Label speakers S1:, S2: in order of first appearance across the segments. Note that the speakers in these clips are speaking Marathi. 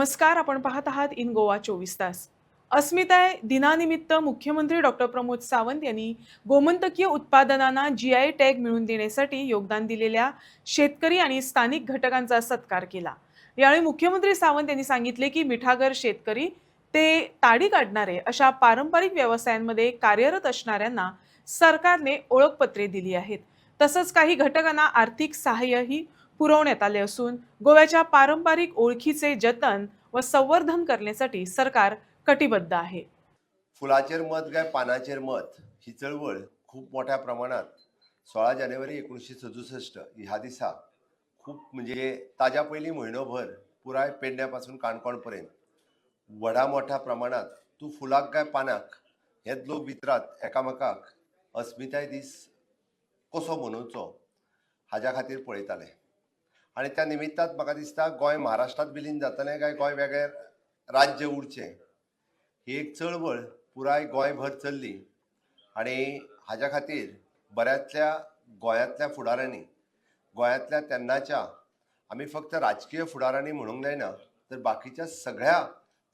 S1: नमस्कार आपण पाहत आहात इन गोवा चोवीस तास. अस्मिताय दिनानिमित्त मुख्यमंत्री डॉक्टर प्रमोद सावंत यांनी गोमंतकीय उत्पादनांना जी आय टॅग मिळवून देण्यासाठी योगदान दिलेल्या शेतकरी आणि स्थानिक घटकांचा सत्कार केला. यावेळी मुख्यमंत्री सावंत यांनी सांगितले की मिठागर शेतकरी ते ताडी काढणारे अशा पारंपरिक व्यवसायांमध्ये कार्यरत असणाऱ्यांना सरकारने ओळखपत्रे दिली आहेत. तसंच काही घटकांना आर्थिक सहाय्यही पुरवण्यात आले असून गोव्याच्या पारंपरिक ओळखीचे जतन व संवर्धन करण्यासाठी सरकार कटिबद्ध आहे.
S2: फुलाचेर मत काय पानाचेर मत ही चळवळ खूप मोठ्या प्रमाणात सोळा जानेवारी एकोणीसशे सदुसष्ट ह्या दिसा खूप म्हणजे ताज्या पयलीं म्हयनोभर पुराय पेडण्यापासून काणकोणपर्यंत व्हडा मोठ्या प्रमाणात तूं फुलाक काय पानाक हेच लोक विचारात एकामेकाक अस्मिताय दीस कसो मनोवचो हाज्या खातीर पळयताले. आनी त्या निमित्तात म्हाका दिसता गोंय महाराष्ट्रांत विलीन जातलें काय? गोंय वेगळें राज्य उरचें. ही एक चळवळ पुराय गोंयभर चल्ली. आनी हाज्या खातीर बऱ्यातल्या गोंयांतल्या फुडाऱ्यांनी गोंयांतल्या तेन्नाच्या आमी फक्त राजकीय फुडाऱ्यांनी म्हणूंक जायना तर बाकीच्या सगळ्या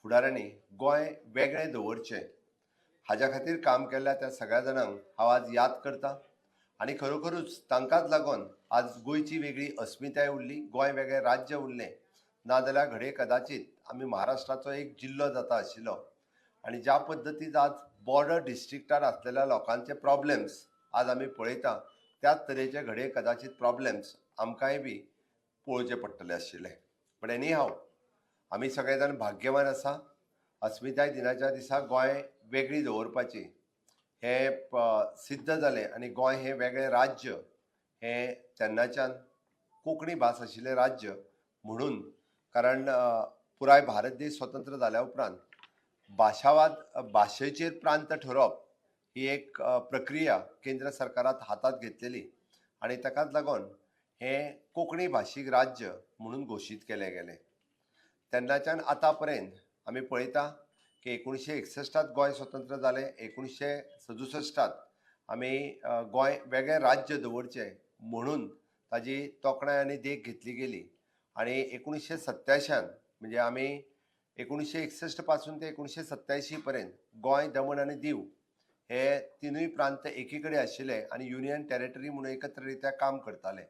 S2: फुडाऱ्यांनी गोंय वेगळें दवरचें. हाज्या खातीर काम केल्ल्या त्या सगळ्या जाणांक हांव आज याद करतां. आनी खरोखरूच तांकांच लागून आज गोंयची वेगळी अस्मिताय उरली गोंय वेगळें राज्य उरलें. नाजाल्यार घडये कदाचित आमी महाराष्ट्राचो एक जिल्लो जाता आशिल्लो. आनी ज्या पद्दतीन आज बॉर्डर डिस्ट्रिक्टार आसलेल्या लोकांचे प्रॉब्लेम्स आज आमी पळयता त्याच तरेचे घडये कदाचित प्रॉब्लेम्स आमकांय बी पळोवचे पडटले आशिल्ले. पण एनी हांव आमी सगळे जाण भाग्यवान आसा. अस्मिताय दिनाच्या दिसा गोंय वेगळी दवरपाची. हे सिद्ध जालें आनी गोंय हें वेगळें राज्य हें तेन्नाच्यान कोंकणी भास आशिल्लें राज्य म्हणून. कारण पुराय भारत देश स्वतंत्र जाल्या उपरांत भाशावाद भाशेचेर प्रांत ठरोवप ही एक प्रक्रिया केंद्र सरकारात हातात घेतलेली आनी ताकाच लागून हें कोंकणी भाशीक राज्य म्हणून घोशीत केलें गेलें. तेन्नाच्यान आतां पर्यंत आमी पळयता की एकोणीसशे एकसष्टात गोंय स्वतंत्र जालें एकोणीसशे सदुसष्टात आमी गोय गोंय वेगळें राज्य दवरचें म्हणून ताजी तोखणाय आनी देख घेतली गेली. आनी एकोणीसशे सत्त्याशान म्हणजे आमी एकोणीसशे एकसश्टपासून ते एकोणीसशे सत्त्याऐंशी पर्यंत गोंय दमण आनी दीव हे तिनूय प्रांत एकी कडेन आशिल्ले आनी युनियन टेरिटरी म्हणून एकत्र रित्या काम करताले.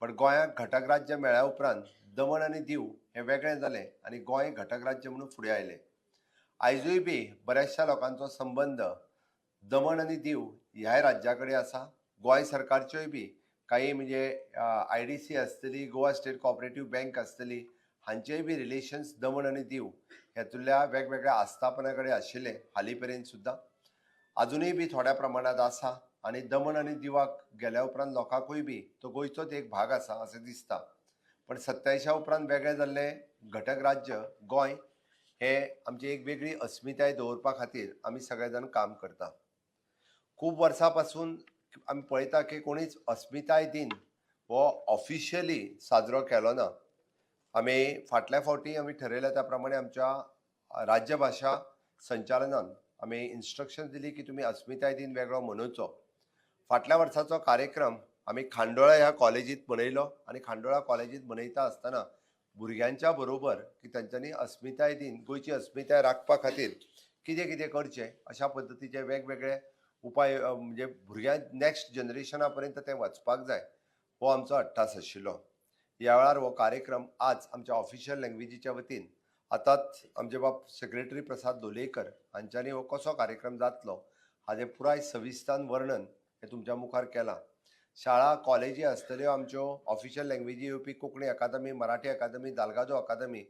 S2: पण गोंयाक घटक राज्य मेळ्ळ्या उपरांत दमण आनी दीव हें वेगळें जालें आनी गोंय घटक राज्य म्हणून फुडें आयलें आयजूय बी बऱ्याचशा लोकांचो संबंद दमण आनी दीव ह्याय राज्या कडेन आसा गोंय सरकारच्योय बी काही म्हणजे आय डी सी आसतली गोवा स्टेट कॉपरेटीव बँक आसतली हांचेय बी रिलेशन्स दमण आनी दीव हेतुल्या वेगवेगळ्या आस्थापना कडेन आशिल्ले हालीं पर्यंत सुद्दां अजूनय बी थोड्या प्रमाणात आसा आनी दमण आनी दिवाक गेल्या उपरांत लोकांकूय बी तो गोंयचोच एक भाग आसा अशें दिसता. पण सत्तायशा उपरांत वेगळें जाल्लें घटक राज्य गोंय हे आमची एक वेगळी अस्मिताय दवरपा खातीर. आमी सगळे जाण काम करता. खूब वर्सां पासून आमी पळयता की कोणीच अस्मिताय दिन हो ऑफिशियली साजरो केलो ना. आमी फाटल्या फावटी आमी ठरयल्या त्या प्रमाणे आमच्या राज्यभाशा संचालनान आमी इन्स्ट्रक्शन दिली की तुमी अस्मिताय दिन वेगळो मनोवचो फाटल्या वर्साचो कार्यक्रम आमी खांडोळा ह्या कॉलेजींत मनयलो आनी खांडोळा कॉलेजींत मनयता आसतना भुरग्यांच्या बरोबर की तांच्यांनी अस्मिताय दिन गोंयची अस्मिताय राखपा खातीर कितें कितें करचें अशा पद्दतीचे वेगवेगळे उपाय म्हणजे भुरग्यां नेक्स्ट जनरेशना पर्यंत तें वचपाक जाय हो आमचो अट्टास आशिल्लो. ह्या वेळार हो कार्यक्रम आज आमच्या ऑफिशियल लँग्वेजीच्या वतीन आतांच आमचे बाब सेक्रेटरी प्रसाद लोलयेकर हांच्यांनी हो कसो कार्यक्रम जातलो हाजें पुराय सविस्तान वर्णन हें तुमच्या मुखार केलां. शाळा कॉलेजी आसतल्यो आमच्यो. ऑफिशियल लँग्वेजी येवपी Konkani academy Marathi academy Dalgado academy.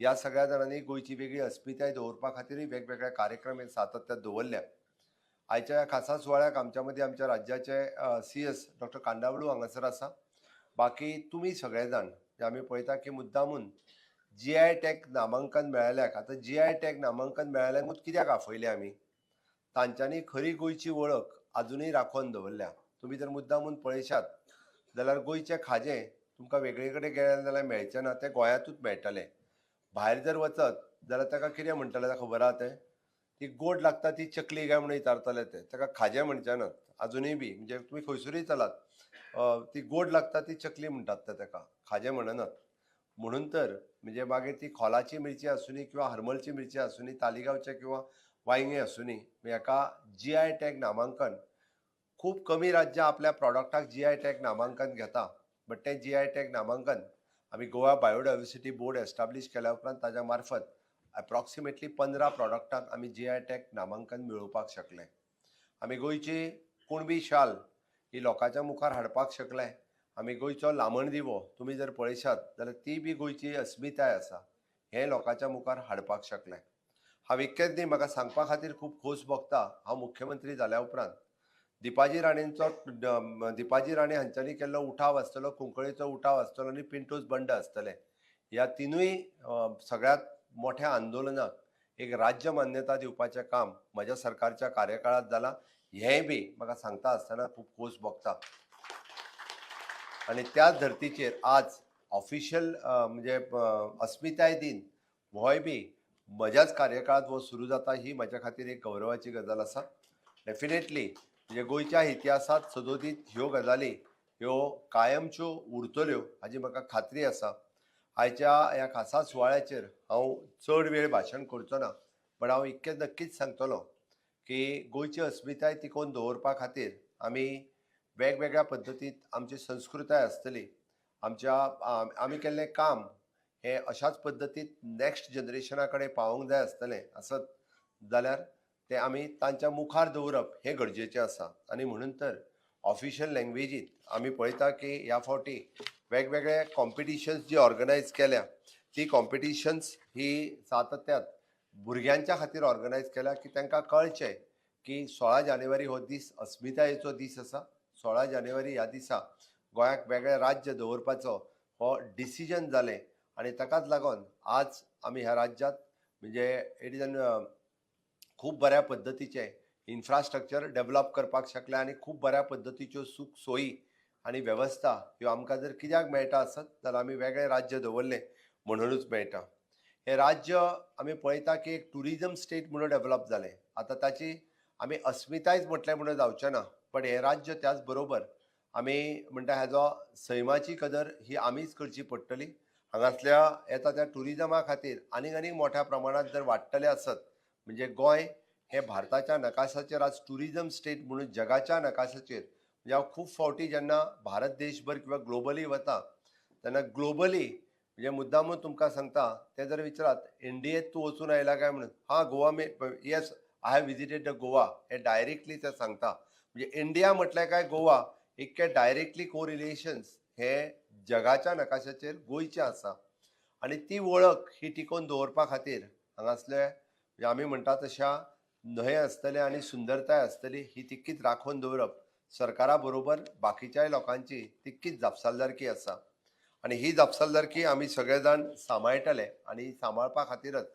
S2: ह्या सगळ्या जाणांनी गोंयची वेगळी अस्मिताय दवरपा खातीरय वेगवेगळे कार्यक्रम हे सातत्यात दवरल्या. आयच्या ह्या खासा सुवाळ्याक आमच्या मदीं आमच्या राज्याचे सी एस डॉक्टर कांडावळू हांगासर आसा. बाकी तुमी सगळे जाण जे आमी पळयता की मुद्दामून जी आय टॅग नामांकन मेळयल्याक आतां जी आय टॅग नामांकन मेळयल्याकूच कित्याक आफयले आमी तांच्यांनी खरी गोंयची वळख आजुनूय राखून दवरल्या. तुमी जर मुद्दामून पळयशात जाल्यार गोंयचें खाजें तुमकां वेगळे कडेन गेले जाल्यार मेळचें ना तें गोंयांतूच मेळटलें. भायर जर वचत जाल्यार ताका कितें म्हणटलें तें खबर आहा तें ती गोड लागता ती चकली काय म्हणून विचारतले ते. ताका खाजें म्हणचे नात आजुनूय बी. म्हणजे तुमी खंयसरूय चलात. ती गोड लागता ती चकली म्हणटात ते ताका खाजें म्हणनात. म्हणून तर म्हणजे मागीर ती खोलाची मिरची आसुनी किंवा हरमलची मिरची आसुनी तालिगांवचे किंवा वांयगें आसुनी हेका जी आय टॅग नामांकन खूब कमी राज्यां आपल्या प्रॉडक्टाक जी आय टॅग नामांकन घेता. बट तें जी आय टॅग नामांकन आमी गोवा बायोडायवर्सिटी बोर्ड एस्टाब्लीश केल्या उपरांत ताज्या मार्फत अप्रॉक्सिमेटली पंदरा प्रॉडक्टांक आमी जी आय टॅग नामांकन मेळोवपाक शकले. आमी गोंयची कुणबी शाल ही लोकांच्या मुखार हाडपाक शकले. आमी गोंयचो लामण दिवो तुमी जर पळयशात जाल्यार ती बी गोंयची अस्मिताय आसा. हें लोकांच्या मुखार हाडपाक शकले. हांव इतकेच न्ही म्हाका सांगपा खातीर खूब खोस भोगता. हांव मुख्यमंत्री जाल्या उपरांत दिपाजी राणेंचो दिपाजी राणे हांच्यांनी केल्लो उठाव आसतलो कुंकळेचो उठाव आसतलो आनी पिंटूस बंड आसतले ह्या तिनूय सगळ्यांत सगळ्यात मोठ्या आंदोलनाक एक राज्य मान्यता दिवपाचें काम म्हज्या सरकारच्या कार्यकाळांत जालां हेंय बी म्हाका सांगता आसतना खूब खोस भोगता आनी त्याच धर्तीचेर आज ऑफिशियल म्हणजे अस्मिताय दिन होय बी म्हज्याच कार्यकाळांत हो सुरू जाता ही म्हज्या खातीर एक गौरवाची गजाल आसा डेफिनेटली म्हणजे गोंयच्या इतिहासांत सदोदीत ह्यो गजाली ह्यो कायमच्यो उरतल्यो हाची म्हाका खात्री आसा. आयच्या ह्या खासा सुवाळ्याचेर हांव चड वेळ भाशण करचो ना पण हांव इतकें नक्कीच सांगतलो की गोंयची अस्मिताय तिकोवन दवरपा खातीर आमी वेगवेगळ्या पद्दतींत आमची संस्कृताय आसतली. आमच्या आमी केल्लें काम हें अशाच पद्दतीत नेक्स्ट जनरेशना कडेन पावोंक जाय आसतलें आसत जाल्यार तें आमी तांच्या मुखार दवरप हें गरजेचें आसा आनी म्हणून तर ऑफिशियल लँग्वेजींत आमी पळयता की ह्या फावटी वेगवेगळे कॉम्पिटिशन्स जी ऑर्गनायज केल्या ती कॉम्पिटिशन्स ही सातत्यात भुरग्यांच्या खातीर ऑर्गनायज केल्या की तांकां कळचें की सोळा जानेवारी हो दीस अस्मितायेचो दीस आसा सोळा जानेवारी ह्या दिसा गोंयाक वेगळें राज्य दवरपाचो हो डिसिजन जालें. आनी ताकाच लागून आज आमी ह्या राज्यांत म्हणजे इट इज एन खूब बऱ्या पद्दतीचें इन्फ्रास्ट्रक्चर डेव्हलप करपाक शकले आनी खूब बऱ्या पद्दतीच्यो सूख सोयी आनी वेवस्था ह्यो आमकां जर कित्याक मेळटा आसत जाल्यार आमी वेगळें राज्य दवरलें म्हणूनच मेळटा. हें राज्य आमी पळयता की एक टुरिजम स्टेट म्हणून डेव्हलप जालें. आतां ताची आमी अस्मितायच म्हटलें म्हणून जावचें ना पण हें राज्य त्याच बरोबर आमी म्हणटा हेजो सैमाची कदर ही आमीच करची पडटली. हांगासल्या येता त्या टुरिजमा खातीर आनीक आनीक मोठ्या प्रमाणात जर वाडटले आसत म्हणजे गोंय हे भारताच्या नकाशाचेर आज टुरिजम स्टेट म्हणून जगाच्या नकाशाचेर म्हणजे हांव खूब फावटी जेन्ना भारत देशभर किंवा ग्लोबली वता तेन्ना ग्लोबली म्हणजे मुद्दामूच तुमकां सांगता ते जर विचारात इंडियेत तूं वचून आयला काय म्हणून? हा गोवा मे yes I have visited the Goa हे डायरेक्टली ते सांगता. म्हणजे इंडिया म्हटल्यार काय गोवा? इतके डायरेक्टली को रिलेशन्स हे जगाच्या नकाशाचेर गोंयचे आसा. आनी ती वळख ही टिकोवन दवरपा खातीर हांगासले म्हणजे आमी म्हणटा तशा न्हंय आसतले आनी सुंदरताय आसतली ही तितकीच राखून दवरप सरकारा बरोबर बाकीच्याय लोकांची तितकीच जापसालदारकी आसा आनी ही जापसालदारकी आमी सगळे जाण सांबाळटले आनी सांबाळपा खातीरच